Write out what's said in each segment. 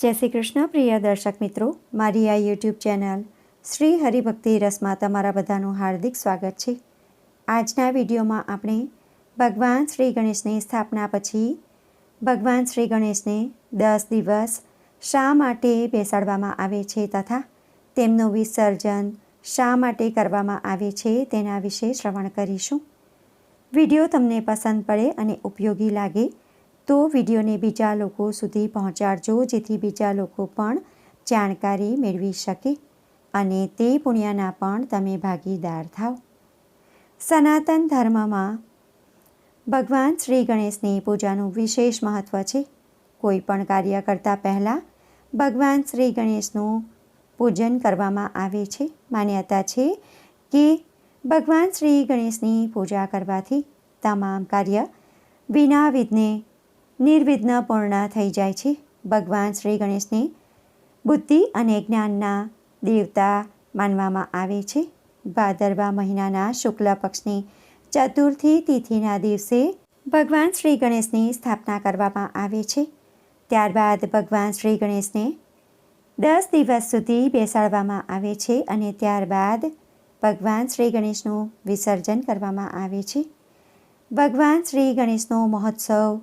જય શ્રી કૃષ્ણ, પ્રિય દર્શક મિત્રો. મારી આ યુટ્યુબ ચેનલ શ્રી હરિભક્તિ રસમાં તમારા બધાનું હાર્દિક સ્વાગત છે. આજના વિડીયોમાં આપણે ભગવાન શ્રી ગણેશની સ્થાપના પછી ભગવાન શ્રી ગણેશને દસ દિવસ શા માટે બેસાડવામાં આવે છે તથા તેમનું વિસર્જન શા માટે કરવામાં આવે છે તેના વિશે શ્રવણ કરીશું. વીડિયો તમને પસંદ પડે અને ઉપયોગી લાગે તો વિડીયોને બીજા લોકો સુધી પહોંચાડજો, જેથી બીજા લોકો પણ જાણકારી મેળવી શકે અને તે પુણ્યના પણ તમે ભાગીદાર થાઓ સનાતન ધર્મમાં ભગવાન શ્રી ગણેશની પૂજાનું વિશેષ મહત્ત્વ છે. કોઈ પણ કાર્ય કરતાં પહેલાં ભગવાન શ્રી ગણેશનું પૂજન કરવામાં આવે છે. માન્યતા છે કે ભગવાન શ્રી ગણેશની પૂજા કરવાથી તમામ કાર્ય વિના વિઘ્ને નિર્વિઘ્ન પૂર્ણ થઈ જાય છે. ભગવાન શ્રી ગણેશને બુદ્ધિ અને જ્ઞાનના દેવતા માનવામાં આવે છે. ભાદરવા મહિનાના શુક્લ પક્ષની ચતુર્થી તિથિના દિવસે ભગવાન શ્રી ગણેશની સ્થાપના કરવામાં આવે છે. ત્યારબાદ ભગવાન શ્રી ગણેશને દસ દિવસ સુધી બેસાડવામાં આવે છે અને ત્યારબાદ ભગવાન શ્રી ગણેશનું વિસર્જન કરવામાં આવે છે. ભગવાન શ્રી ગણેશનો મહોત્સવ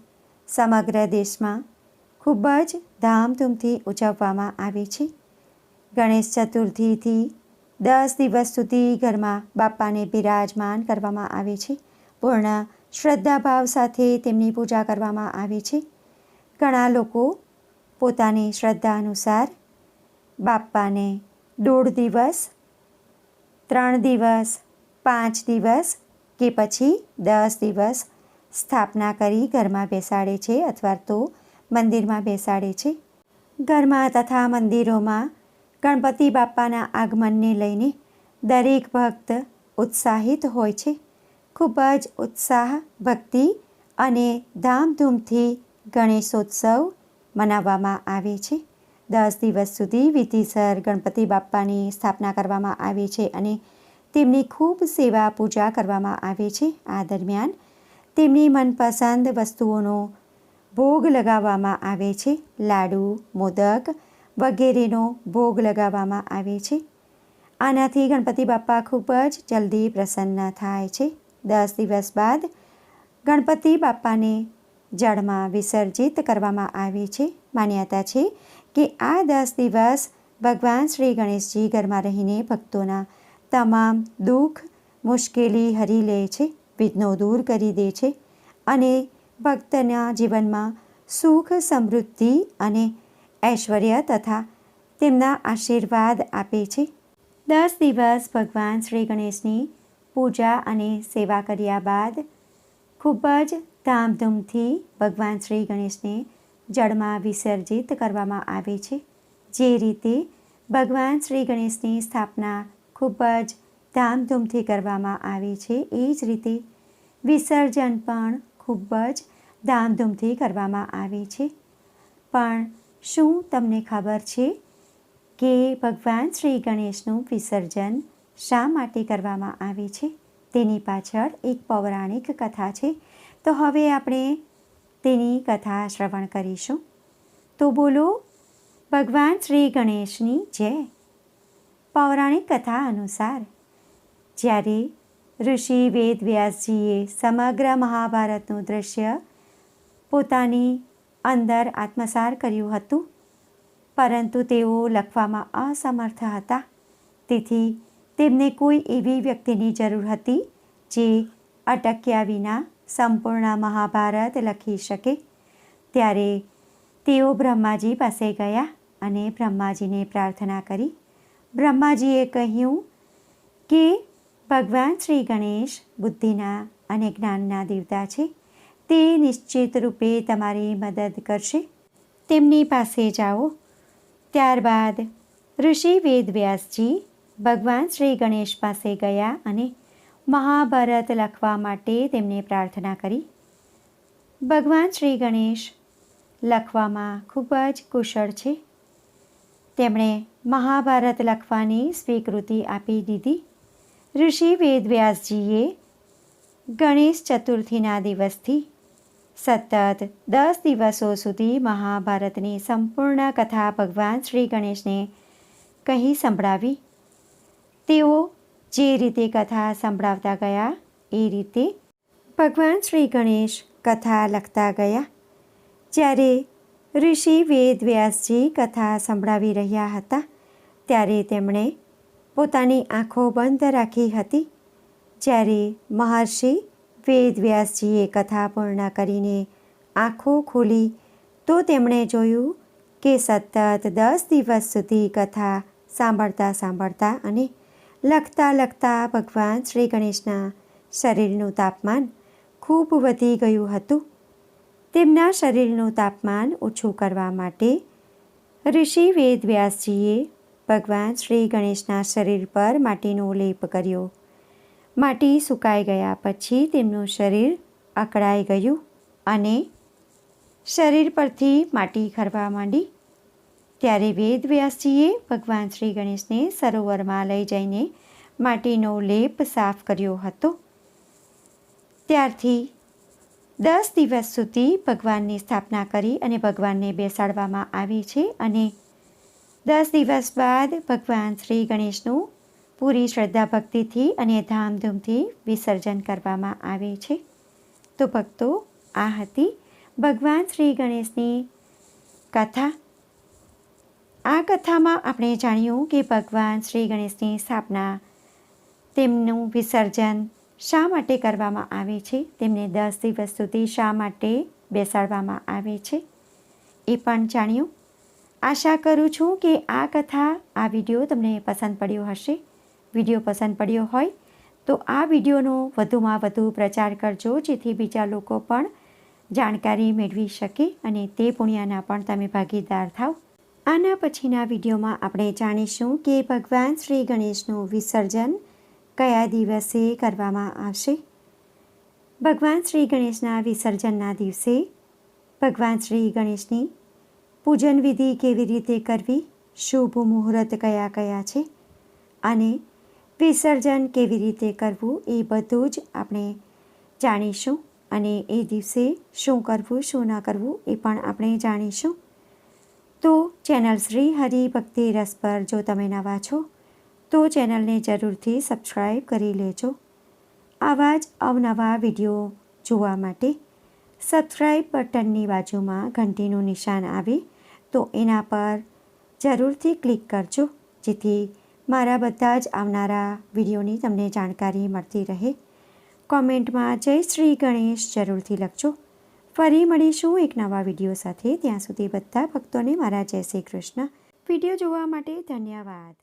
સમગ્ર દેશમાં ખૂબ જ ધામધૂમથી ઉજવવામાં આવે છે. ગણેશ ચતુર્થીથી દસ દિવસ સુધી ઘરમાં બાપાને બિરાજમાન કરવામાં આવે છે. પૂર્ણ શ્રદ્ધાભાવ સાથે તેમની પૂજા કરવામાં આવે છે. ઘણા લોકો પોતાની શ્રદ્ધા અનુસાર બાપાને દોઢ દિવસ, ત્રણ દિવસ, પાંચ દિવસ કે પછી દસ દિવસ સ્થાપના કરી ઘરમાં બેસાડે છે અથવા તો મંદિરમાં બેસાડે છે. ઘરમાં તથા મંદિરોમાં ગણપતિ બાપાના આગમનને લઈને દરેક ભક્ત ઉત્સાહિત હોય છે. ખૂબ જ ઉત્સાહ, ભક્તિ અને ધામધૂમથી ગણેશોત્સવ મનાવવામાં આવે છે. દસ દિવસ સુધી વિધિસર ગણપતિ બાપ્પાની સ્થાપના કરવામાં આવે છે અને તેમની ખૂબ સેવા પૂજા કરવામાં આવે છે. આ દરમિયાન તેમની મનપસંદ વસ્તુઓનો ભોગ લગાવવામાં આવે છે. લાડુ, મોદક વગેરેનો ભોગ લગાવવામાં આવે છે. આનાથી ગણપતિ બાપ્પા ખૂબ જ જલ્દી પ્રસન્ન થાય છે. દસ દિવસ બાદ ગણપતિ બાપ્પાને જળમાં વિસર્જિત કરવામાં આવે છે. માન્યતા છે કે આ દસ દિવસ ભગવાન શ્રી ગણેશજી ઘરમાં રહીને ભક્તોના તમામ દુઃખ, મુશ્કેલી હરી લે છે. વિઘ્નો દૂર કરી દે છે અને ભક્તના જીવનમાં સુખ, સમૃદ્ધિ અને ઐશ્વર્ય તથા તેમના આશીર્વાદ આપે છે. દસ દિવસ ભગવાન શ્રી ગણેશની પૂજા અને સેવા કર્યા બાદ ખૂબ જ ધામધૂમથી ભગવાન શ્રી ગણેશને જળમાં વિસર્જિત કરવામાં આવે છે. જે રીતે ભગવાન શ્રી ગણેશની સ્થાપના ખૂબ જ ધામધૂમથી કરવામાં આવે છે, એ જ રીતે વિસર્જન પણ ખૂબ જ ધામધૂમથી કરવામાં આવે છે. પણ શું તમને ખબર છે કે ભગવાન શ્રી ગણેશનું વિસર્જન શા માટે કરવામાં આવે છે? તેની પાછળ એક પૌરાણિક કથા છે. તો હવે આપણે તેની કથા શ્રવણ કરીશું. તો બોલો, ભગવાન શ્રી ગણેશની જય. પૌરાણિક કથા અનુસાર જ્યારે ઋષિ વેદ વ્યાસજીએ સમગ્ર મહાભારતનું દૃશ્ય પોતાની અંદર આત્મસાર કર્યું હતું, પરંતુ તેઓ લખવામાં અસમર્થ હતા. તેથી તેમને કોઈ એવી વ્યક્તિની જરૂર હતી જે અટક્યા વિના સંપૂર્ણ મહાભારત લખી શકે. ત્યારે તેઓ બ્રહ્માજી પાસે ગયા અને બ્રહ્માજીને પ્રાર્થના કરી. બ્રહ્માજીએ કહ્યું કે ભગવાન શ્રી ગણેશ બુદ્ધિના અને જ્ઞાનના દેવતા છે. તે નિશ્ચિત રૂપે તમારી મદદ કરશે. તેમની પાસે જાઓ. ત્યારબાદ ઋષિ વેદવ્યાસજી ભગવાન શ્રી ગણેશ પાસે ગયા અને મહાભારત લખવા માટે તેમને પ્રાર્થના કરી. ભગવાન શ્રી ગણેશ લખવામાં ખૂબ જ કુશળ છે. તેમણે મહાભારત લખવાની સ્વીકૃતિ આપી દીધી. ઋષિ વેદવ્યાસજીએ ગણેશ ચતુર્થીના દિવસથી સતત દસ દિવસો સુધી મહાભારતની સંપૂર્ણ કથા ભગવાન શ્રી ગણેશને કહી સંભળાવી. તેઓ જે રીતે કથા સંભળાવતા ગયા, એ રીતે ભગવાન શ્રી ગણેશ કથા લખતા ગયા. જ્યારે ઋષિ વેદવ્યાસજી કથા સંભળાવી રહ્યા હતા, ત્યારે તેમણે પોતાની આંખો બંધ રાખી હતી. જ્યારે મહર્ષિ વેદવ્યાસજીએ કથા પૂર્ણ કરીને આંખો ખોલી, તો તેમણે જોયું કે સતત દસ દિવસ સુધી કથા સાંભળતા સાંભળતા અને લખતા લખતા ભગવાન શ્રી ગણેશના શરીરનું તાપમાન ખૂબ વધી ગયું હતું. તેમના શરીરનું તાપમાન ઓછું કરવા માટે ઋષિ વેદવ્યાસજીએ ભગવાન શ્રી ગણેશના શરીર પર માટીનો લેપ કર્યો. માટી સુકાઈ ગયા પછી તેમનું શરીર અકળાઈ ગયું અને શરીર પરથી માટી ખરવા માંડી. ત્યારે વેદવ્યાસજીએ ભગવાન શ્રી ગણેશને સરોવરમાં લઈ જઈને માટીનો લેપ સાફ કર્યો હતો. ત્યારથી દસ દિવસ સુધી ભગવાનની સ્થાપના કરી અને ભગવાનને બેસાડવામાં આવી છે અને દસ દિવસ બાદ ભગવાન શ્રી ગણેશનું પૂરી શ્રદ્ધા ભક્તિથી અને ધામધૂમથી વિસર્જન કરવામાં આવે છે. તો ભક્તો, આ હતી ભગવાન શ્રી ગણેશની કથા. આ કથામાં આપણે જાણ્યું કે ભગવાન શ્રી ગણેશની સ્થાપના તેમનું વિસર્જન શા માટે કરવામાં આવે છે? તેમને દસ દિવસ સુધી શા માટે બેસાડવામાં આવે છે? એ પણ જાણ્યું. આશા કરું છું કે આ કથા, આ વીડિયો તમને પસંદ પડ્યો હશે. વીડિયો પસંદ પડ્યો હોય તો આ વિડીયોનો વધુમાં વધુ પ્રચાર કરજો, જેથી બીજા લોકો પણ જાણકારી મેળવી શકે અને તે પુણ્યના પણ તમે ભાગીદાર થાવ. આના પછીના વિડીયોમાં આપણે જાણીશું કે ભગવાન શ્રી ગણેશનું વિસર્જન કયા દિવસે કરવામાં આવશે? ભગવાન શ્રી ગણેશના વિસર્જનના દિવસે ભગવાન શ્રી ગણેશની પૂજન વિધિ કેવી રીતે કરવી? શુભ મુહૂર્ત કયા કયા છે? અને વિસર્જન કેવી રીતે કરવું? એ બધું જ આપણે જાણીશું. અને એ દિવસે શું કરવું, શું ના કરવું એ પણ આપણે જાણીશું. તો ચેનલ શ્રી હરિ ભક્તિ રસ પર જો તમે નવા છો, તો ચેનલને જરૂરથી સબસ્ક્રાઈબ કરી લેજો. આવા જ અવનવા વીડિયો જોવા માટે સબસ્ક્રાઈબ બટનની બાજુમાં ઘંટીનું નિશાન આવે તો એના પર જરૂરથી ક્લિક કરજો, જેથી મારા બધા જ આવનારા વિડીયોની તમને જાણકારી મળતી રહે. કોમેન્ટમાં જય શ્રી ગણેશ જરૂરથી લખજો. ફરી મળીશું એક નવા વીડિયો સાથે. ત્યાં સુધી બધા ભક્તોને મારા જય શ્રી કૃષ્ણ. વીડિયો જોવા માટે ધન્યવાદ.